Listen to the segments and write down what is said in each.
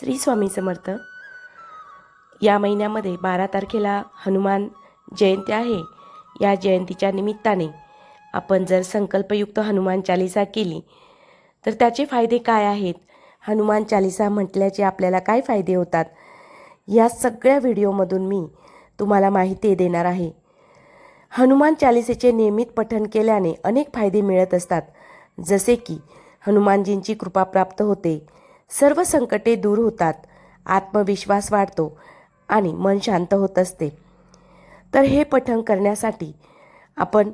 श्री स्वामी समर्थ. या महिन्यामध्ये बारा तारखेला हनुमान जयंती आहे. या जयंतीच्या निमित्ताने आपण जर संकल्पयुक्त हनुमान चालिसा केली तर त्याचे फायदे काय आहेत? हनुमान चालिसा म्हटल्याचे आपल्याला काय फायदे होतात? या सगळ्या व्हिडिओमधून मी तुम्हाला माहिती देणार आहे. हनुमान चालिसेचे नियमित पठण केल्याने अनेक फायदे मिळत असतात. जसे की हनुमानजींची कृपा प्राप्त होते. सर्व संकटे दूर होतात. आत्मविश्वास वाढतो आणि मन शांत होत असते. तर हे पठण करण्यासाठी आपण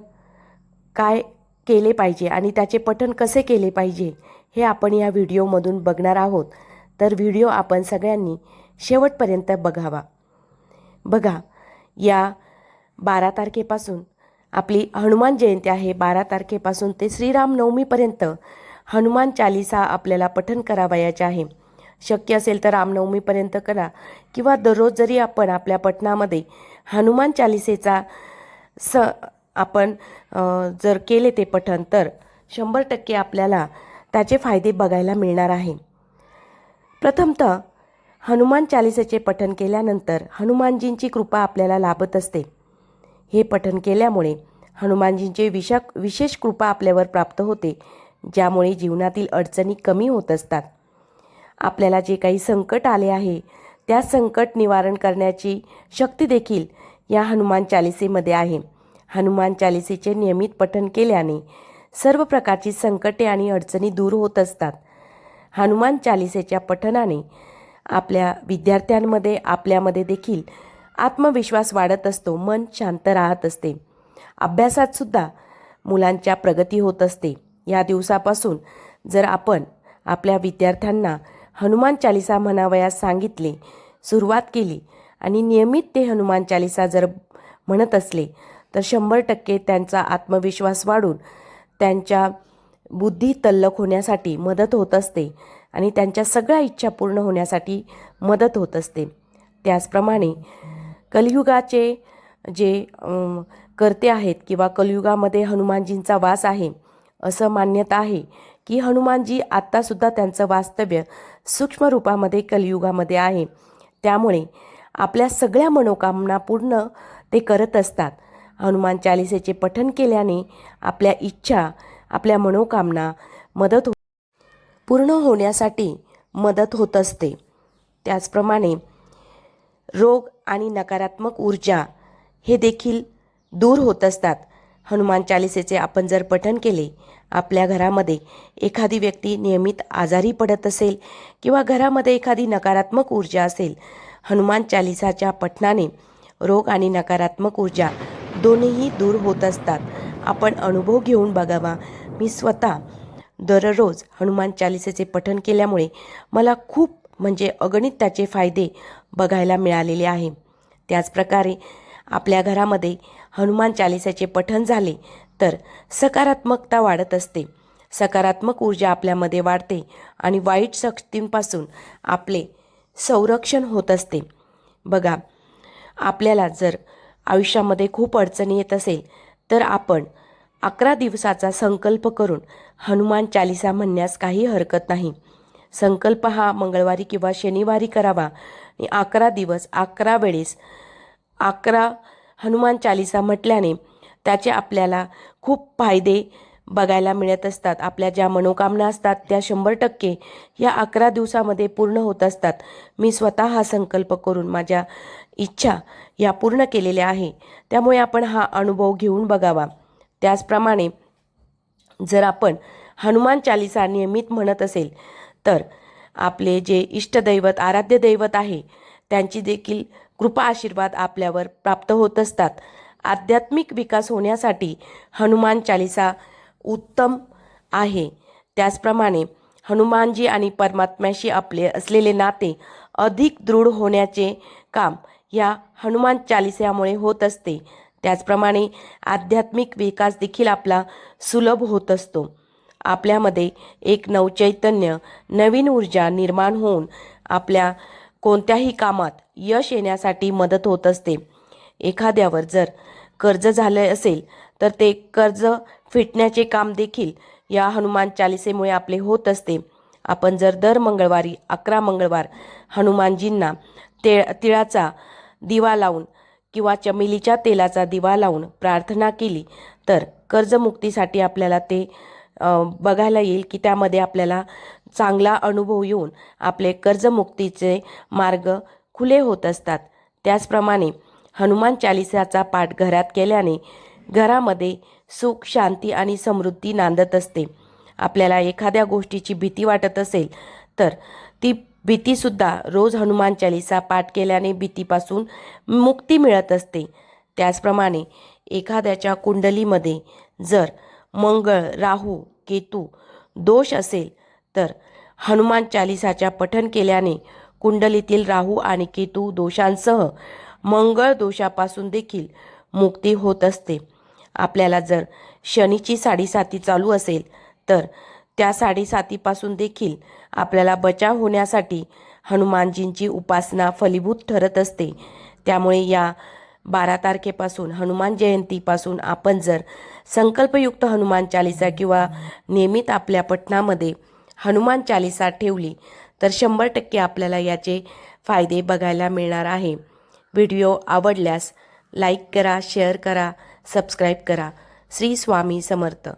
काय केले पाहिजे आणि त्याचे पठण कसे केले पाहिजे हे आपण या व्हिडिओमधून बघणार आहोत. तर व्हिडिओ आपण सगळ्यांनी शेवटपर्यंत बघावा. बघा या बारा तारखेपासून आपली हनुमान जयंती आहे. बारा तारखेपासून ते श्रीरामनवमीपर्यंत हनुमान चालिसा आपल्याला पठन करावयाचे आहे. शक्य असेल तर रामनवमीपर्यंत करा किंवा दररोज जरी आपण आपल्या पठणामध्ये हनुमान चालिसेचा स आपण जर केले ते पठन तर शंभर टक्के आपल्याला त्याचे फायदे बघायला मिळणार आहे. प्रथमतः हनुमान चालिसेचे पठन केल्यानंतर हनुमानजींची कृपा आपल्याला लाभत असते. हे पठन केल्यामुळे हनुमानजींचे विशा विशेष कृपा आपल्यावर प्राप्त होते. ज्यामुळे जीवनातील अडचणी कमी होत असतात. आपल्याला जे काही संकट आले आहे त्या संकट निवारण करण्याची शक्ती देखील या हनुमान चालिसेमध्ये आहे. हनुमान चालिसेचे नियमित पठण केल्याने सर्व प्रकारची संकटे आणि अडचणी दूर होत असतात. हनुमान चालिसेच्या पठणाने आपल्या विद्यार्थ्यांमध्ये आपल्यामध्ये देखील आत्मविश्वास वाढत असतो मन शांत राहत असते. अभ्यासात सुद्धा मुलांच्या प्रगती होत असते. या दिवसापासून जर आपण आपल्या विद्यार्थ्यांना हनुमान चालिसा म्हणावयास सांगितले सुरुवात केली आणि नियमित ते हनुमान चालिसा जर म्हणत असले तर शंभर टक्के त्यांचा आत्मविश्वास वाढून त्यांच्या बुद्धी तल्लख होण्यासाठी मदत होत असते आणि त्यांच्या सगळ्या इच्छा पूर्ण होण्यासाठी मदत होत असते. त्याचप्रमाणे कलियुगाचे जे कर्ते आहेत किंवा कलियुगामध्ये हनुमानजींचा वास आहे असं मान्यता आहे की हनुमानजी आत्तासुद्धा त्यांचं वास्तव्य सूक्ष्म रूपामध्ये कलियुगामध्ये आहे. त्यामुळे आपल्या सगळ्या मनोकामना पूर्ण ते करत असतात. हनुमान चालिसेचे पठण केल्याने आपल्या इच्छा आपल्या मनोकामना मदत हो पूर्ण होण्यासाठी मदत होत असते. त्याचप्रमाणे रोग आणि नकारात्मक ऊर्जा हे देखील दूर होत असतात. हनुमान चालिसेचे आपण जर पठण केले आपल्या घरामध्ये एखादी व्यक्ती नियमित आजारी पडत असेल किंवा घरामध्ये एखादी नकारात्मक ऊर्जा असेल हनुमान चालिसाच्या पठणाने रोग आणि नकारात्मक ऊर्जा दोन्हीही दूर होत असतात. आपण अनुभव घेऊन बघावा. मी स्वतः दररोज हनुमान चालिसेचे पठण केल्यामुळे मला खूप म्हणजे अगणित त्याचे फायदे बघायला मिळालेले आहे. त्याचप्रकारे आपल्या घरामध्ये हनुमान चालिसाचे पठण झाले तर सकारात्मकता वाढत असते. सकारात्मक ऊर्जा आपल्यामध्ये वाढते आणि वाईट शक्तींपासून आपले संरक्षण होत असते. बघा आपल्याला जर आयुष्यामध्ये खूप अडचणी येत असेल तर आपण अकरा दिवसाचा संकल्प करून हनुमान चालिसा म्हणण्यास काही हरकत नाही. संकल्प हा मंगळवारी किंवा शनिवारी करावा आणि अकरा दिवस अकरा वेळेस अकरा हनुमान चालिसा म्हटल्याने त्याचे आपल्याला खूप फायदे बघायला मिळत असतात. आपल्या ज्या मनोकामना असतात त्या शंभर टक्के या अकरा दिवसामध्ये पूर्ण होत असतात. मी स्वतः हा संकल्प करून माझ्या इच्छा या पूर्ण केलेल्या आहे. त्यामुळे आपण हा अनुभव घेऊन बघावा. त्याचप्रमाणे जर आपण हनुमान चालिसा नियमित म्हणत असेल तर आपले जे इष्टदैवत आराध्य दैवत आहे त्यांची देखील कृपा आशीर्वाद आपल्यावर प्राप्त होत असतात. आध्यात्मिक विकास होण्यासाठी हनुमान चालिसा उत्तम आहे. त्याचप्रमाणे हनुमानजी आणि परमात्म्याशी आपले असलेले नाते अधिक दृढ होण्याचे काम या हनुमान चालिसामुळे होत असते. त्याचप्रमाणे आध्यात्मिक विकास देखील आपला सुलभ होत असतो. आपल्यामध्ये एक नवचैतन्य नवीन ऊर्जा निर्माण होऊन आपल्या कोणत्याही कामात यश येण्यासाठी मदत होत असते. एखाद्यावर जर कर्ज झालं असेल तर ते कर्ज फिटण्याचे काम देखील या हनुमान चालिसेमुळे आपले होत असते. आपण जर दर मंगळवारी अकरा मंगळवार हनुमानजींना ते तिळाचा दिवा लावून किंवा चमेलीच्या तेलाचा दिवा लावून प्रार्थना केली तर कर्जमुक्तीसाठी आपल्याला ते बघायला येईल की त्यामध्ये आपल्याला चांगला अनुभव येऊन आपले कर्जमुक्तीचे मार्ग खुले होत असतात. त्याचप्रमाणे हनुमान चालिसाचा पाठ घरात केल्याने घरामध्ये सुख शांती आणि समृद्धी नांदत असते. आपल्याला एखाद्या गोष्टीची भीती वाटत असेल तर ती भीतीसुद्धा रोज हनुमान चालिसा पाठ केल्याने भीतीपासून मुक्ती मिळत असते. त्याचप्रमाणे एखाद्याच्या कुंडलीमध्ये जर मंगळ राहू केतू दोष असेल तर हनुमान चालिसाच्या पठन केल्याने कुंडलीतील राहू आणि केतू दोषांसह मंगळ दोषापासून देखील मुक्ती होत असते. आपल्याला जर शनीची साडेसाती चालू असेल तर त्या साडेसातीपासून देखील आपल्याला बचाव होण्यासाठी हनुमानजींची उपासना फलीभूत ठरत असते. त्यामुळे या बारा तारखेपासून हनुमान जयंतीपासून आपण जर संकल्पयुक्त हनुमान चालिसा किंवा नियमित आपल्या पठणामध्ये हनुमान चालिसा ठेवली तर शंभर टक्के आपल्याला याचे फायदे बघायला मिळणार आहे. व्हिडिओ आवडल्यास लाईक करा शेअर करा सबस्क्राईब करा. श्री स्वामी समर्थ.